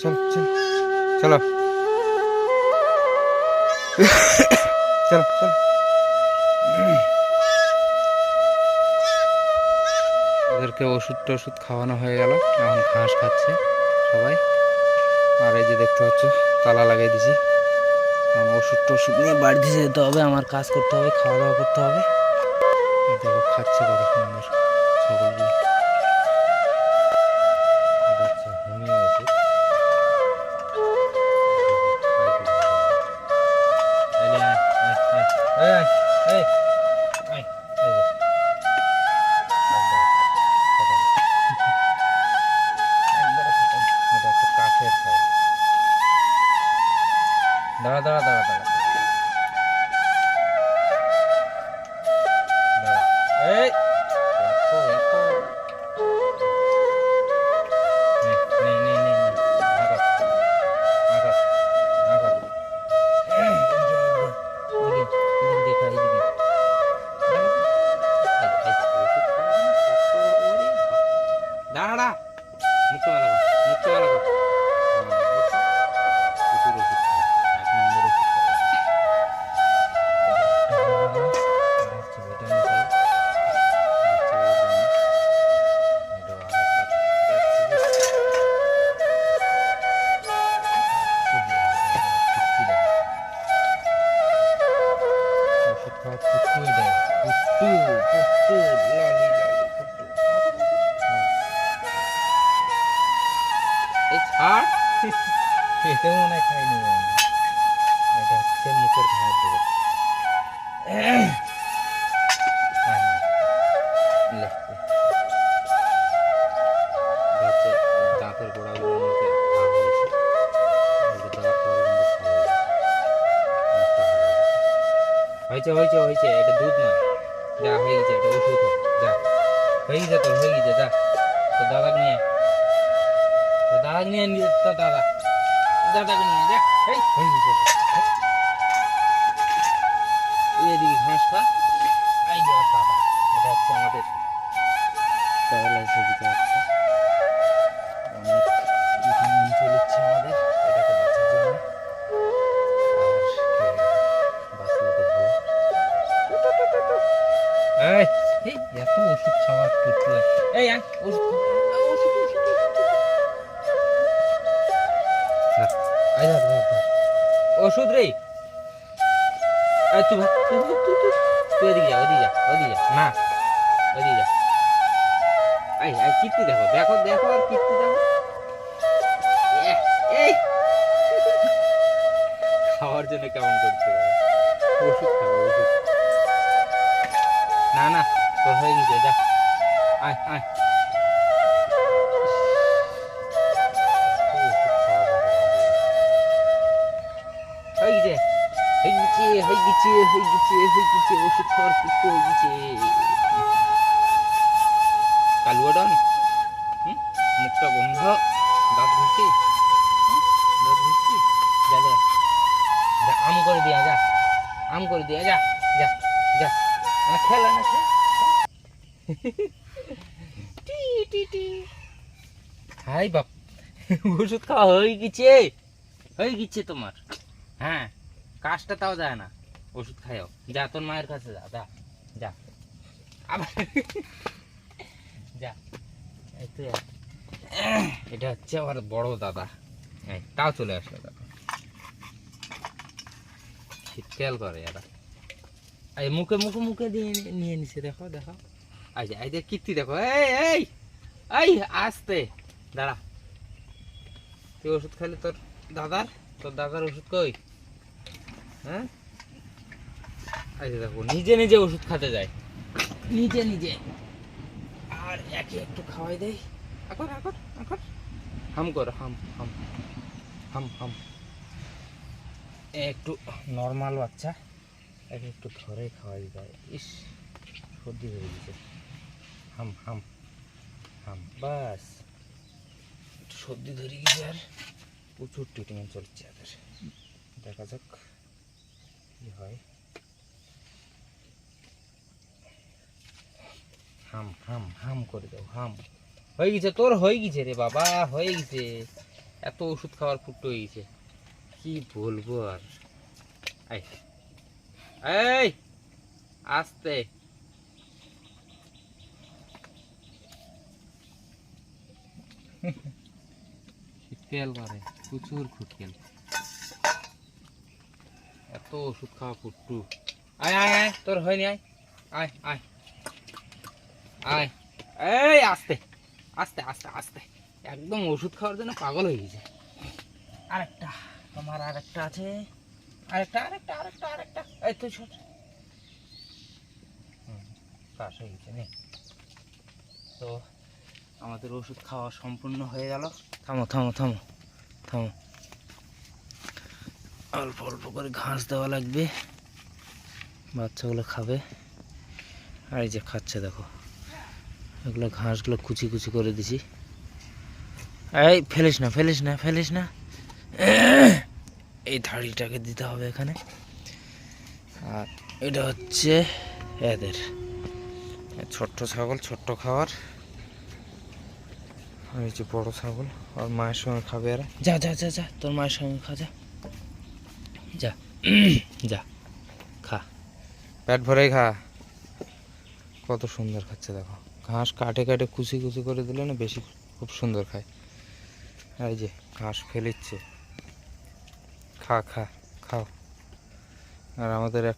চল চল, চলো। চলো চলো। ওদেরকে ওষুধ টষুধ খাওয়ানো হয়ে গেল, এখন ঘাস খাচ্ছে সবাই। আর এই যে দেখতে পাচ্ছ, তালা লাগিয়ে দিছি এখন ওষুধ টষুধ নিয়ে বাড়িতে যেতে হবে, আমার কাজ করতে হবে, খাওয়া দাওয়া করতে হবে। দেখো, খাচ্ছে কত সুন্দর ছাগলগুলো এটাও মনে হয় খাইনি আমি। এটা হচ্ছে মুখের ঘাট দেবে আয়, আয়। লে, লে। এটা হচ্ছে দাঁতের গোড়াগুলোর মধ্যে ঘা হয়েছে এটা দেওয়ার পরে কিন্তু ভালো হয়ে গেছে। অনেকটা ভালো হয়ে গেছে। হয়েছে হয়েছে হয়েছে এটা দুধ নয় যা হয়ে গেছে এটা ওষুধ হবে। যা হয়ে গেছে তোর হয়ে গেছে যা তো দাদাকে নিয়ে আয়। তো দাদাকে নিয়ে নিয়ে তো দাদা এদিকে ঘাস খা। এই যে দাদা এটা হচ্ছে আমাদের প্যারালাইসিস অনেক চলেছে আমাদের এটাকে বাঁচার জন্য। এই এত ওষুধ খাওয়ার টুটু এই ওষুধ ওষুধ রে। তুই তুই ওদিকে যা ওদিকে যা ওদিকে যা। না। ওদিকে যা। এই কীর্তি দেখো দেখো দেখো আর কীর্তি দেখো। খাওয়ার জন্য কেমন করছে ওষুধ খাবে ওষুধ। না না তোর হয়ে গেছে যা। আয় আয়। গেছে হয়ে গেছে হয়ে গেছে হয়ে গেছে ওষুধ খাওয়ার সুস্থ হয়ে গেছে কালুয়া ডন মুখটা বন্ধ দাঁত ঘুরছি দাঁত ঘুরছি যা যা যা। আম করে দিয়া যা। আম করে দিয়া যা যা যা। খেলা না খেল। টি টি টি। হাই বাপ ওষুধ খাওয়া হয়ে গেছে হয়ে গেছে তোমার? হ্যাঁ। কাজটা তাও যায় না। ওষুধ খাইও। যা, তোর মায়ের কাছে যা যা যা। আবার যা। এটা হচ্ছে আমার বড় দাদা। তাও চলে আসলো দাদা। শীতকাল করে এরা এই, মুখে মুখে মুখে দিয়ে নিয়ে নিছে, দেখো দেখো। যে, এই যে কীর্তি দেখো। এই এই এই, আসতে। দাঁড়া। তুই ওষুধ খাইলে তোর দাদার? তোর দাদার ওষুধ কই? হ্যাঁ এই দেখো নিজে নিজে ওষুধ খেতে যায়। নিজে নিজে। আর একে একটু খাওয়াই দেয় আকর আকর আকর হাম কর হাম হাম হাম হাম। একটু নর্মাল বাচ্চা একে একটু ধরে খাওয়াই দেয় ইস সর্দি হয়ে গেছে। হাম হাম হাম বাস। একটু সর্দি ধরে গেছে আর প্রচুর ট্রিটমেন্ট চলছে এদের। দেখা যাক। কি হয়? হাম হাম হাম করে দাও, হাম। হয়ে গেছে তোর, হয়ে গেছে রে বাবা, হয়ে গেছে। এত ওষুধ খাওয়ার হয়ে গেছে। কি বলব আর? এই আস্তে। ফুটকেল করে প্রচুর ফুটকেল। এত ওষুধ খাওয়া ফুট্টু আয় আয় আয়, তোর হয়নি, আয়। আয় আয়। আয়। এই, আস্তে আস্তে আস্তে আস্তে। একদম ওষুধ খাওয়ার জন্য পাগল হয়ে গেছে। আরেকটা তোমার আরেকটা আছে। আরেকটা আরেকটা আরেকটা আরেকটা। এই, তুই ছোট শ্বাস হয়ে গেছে, নে। তো, আমাদের ওষুধ খাওয়া সম্পূর্ণ হয়ে গেল। থামো থামো থামো থামো। অল্প অল্প করে ঘাস দেওয়া লাগবে। বাচ্চাগুলো খাবে। আর এই যে খাচ্ছে দেখো। এগুলো ঘাসগুলো কুচি কুচি করে দিছি। এই ফেলিস না ফেলিস না ফেলিস না। এই ধাড়িটাকে দিতে হবে এখানে। আর এটা হচ্ছে এদের। ছোট্ট ছাগল, ছোট্ট খাবার আর এই যে বড় ছাগল। আর মায়ের সঙ্গে খাবে এরা। যা যা যা যা, তোর মায়ের সঙ্গে খা, যা। যা, খা। পেট ভরেই খা। কত সুন্দর খাচ্ছে দেখো। ঘাস কাটে কাটে কুচি কুচি করে দিলে না বেশি খুব সুন্দর খায়। এই যে, ঘাস ফেলিচ্ছে। খা খা, খাও। আর আমাদের এক